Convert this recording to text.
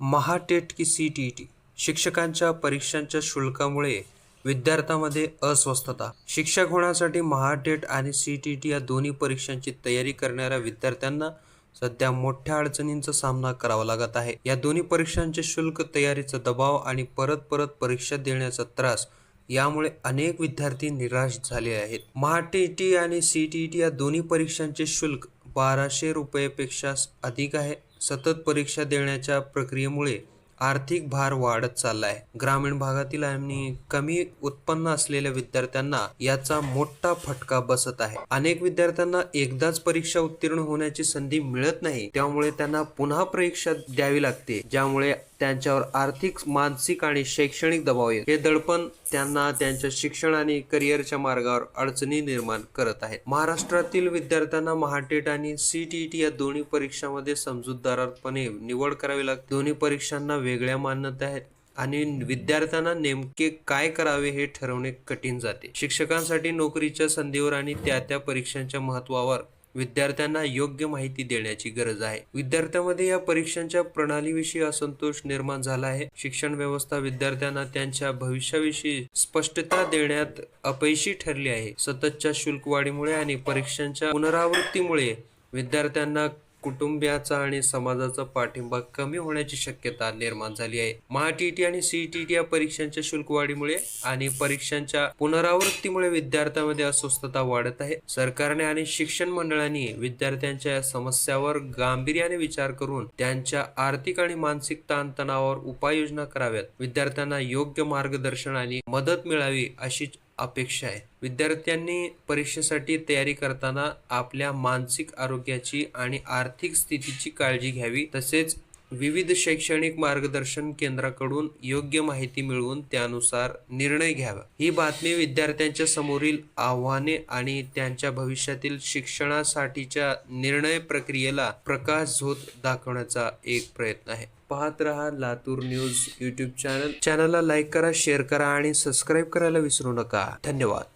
महाटेट की C T T शिक्षकांच्या परीक्षांच्या शुल्कामुळे विद्यार्थ्यांमध्ये अस्वस्थता. शिक्षक होण्यासाठी महाटेट आणि सी टी टी या दोन्ही परीक्षांची तयारी करणाऱ्या विद्यार्थ्यांना सध्या मोठ्या अडचणींचा सामना करावा लागत आहे. या दोन्ही परीक्षांचे शुल्क तयारीचा दबाव आणि परत परत परीक्षा देण्याचा त्रास यामुळे अनेक विद्यार्थी निराश झाले आहेत. महाटीटी आणि सी टी टी या दोन्ही परीक्षांचे शुल्क बाराशे रुपयेपेक्षा अधिक आहे. सतत परीक्षा देण्याच्या प्रक्रियेमुळे आर्थिक भार वाढत चाललाय. ग्रामीण भागातील आणि कमी उत्पन्न असलेल्या विद्यार्थ्यांना याचा मोठा फटका बसत आहे. अनेक विद्यार्थ्यांना एकदाच परीक्षा उत्तीर्ण होण्याची संधी मिळत नाही. त्यामुळे त्यांना पुन्हा परीक्षा द्यावी लागते ज्यामुळे त्यांच्यावर आर्थिक मानसिक आणि शैक्षणिक दबाव येत हे दडपण त्यांना त्यांच्या शिक्षण आणि करिअरच्या मार्गावर अडचणी निर्माण करत आहे. महाराष्ट्रातील विद्यार्थ्यांना महाटेट आणि सीटीईटी या दोन्ही परीक्षांमध्ये समजूतदारपणे निवड करावी लागते. दोन्ही परीक्षांना वेग वेगळ्या मान्यता आहेत. आणि विद्यार्थ्यांना नेमके काय करावे हे ठरवणे कठीण जाते. शिक्षकांसाठी नोकरीच्या संधीवर आणि त्या त्या परीक्षांच्या महत्वावर विद्यार्थ्यांना योग्य माहिती देण्याची गरज आहे. विद्यार्थ्यांमध्ये या परीक्षांच्या प्रणालीविषयी असंतोष निर्माण झाला आहे. शिक्षण व्यवस्था विद्यार्थ्यांना त्यांच्या भविष्याविषयी स्पष्टता देण्यात अपयशी ठरली आहे. सततच्या शुल्क वाढीमुळे आणि परीक्षांच्या पुनरावृत्तीमुळे विद्यार्थ्यांना कुटुंबियाचा आणि समाजाचा पाठिंबा कमी होण्याची शक्यता निर्माण झाली आहे. महाटीटी आणि सीईटीटी या परीक्षांच्या शुल्कवाढीमुळे आणि परीक्षांच्या पुनरावृत्तीमुळे विद्यार्थ्यांमध्ये अस्वस्थता वाढत आहे. सरकारने आणि शिक्षण मंडळांनी विद्यार्थ्यांच्या या समस्यावर गांभीर्याने विचार करून त्यांच्या आर्थिक आणि मानसिक ताणतणावावर उपाययोजना कराव्यात. विद्यार्थ्यांना योग्य मार्गदर्शन आणि मदत मिळावी अशी अपेक्षा आहे. विद्यार्थ्यांनी परीक्षेसाठी तयारी करताना आपल्या मानसिक आरोग्याची आणि आर्थिक स्थितीची काळजी घ्यावी. तसेच विविध शैक्षणिक मार्गदर्शन केंद्राकडून योग्य माहिती मिळवून त्यानुसार निर्णय घ्यावा. ही बातमी विद्यार्थ्यांच्या समोरील आव्हाने आणि त्यांच्या भविष्यातील शिक्षणासाठीच्या निर्णय प्रक्रियेला प्रकाश झोत दाखवण्याचा एक प्रयत्न आहे. पाहत रहा लातूर न्यूज यूट्यूब चॅनल. चॅनलला लाईक करा शेअर करा आणि सबस्क्राईब करायला विसरू नका. धन्यवाद.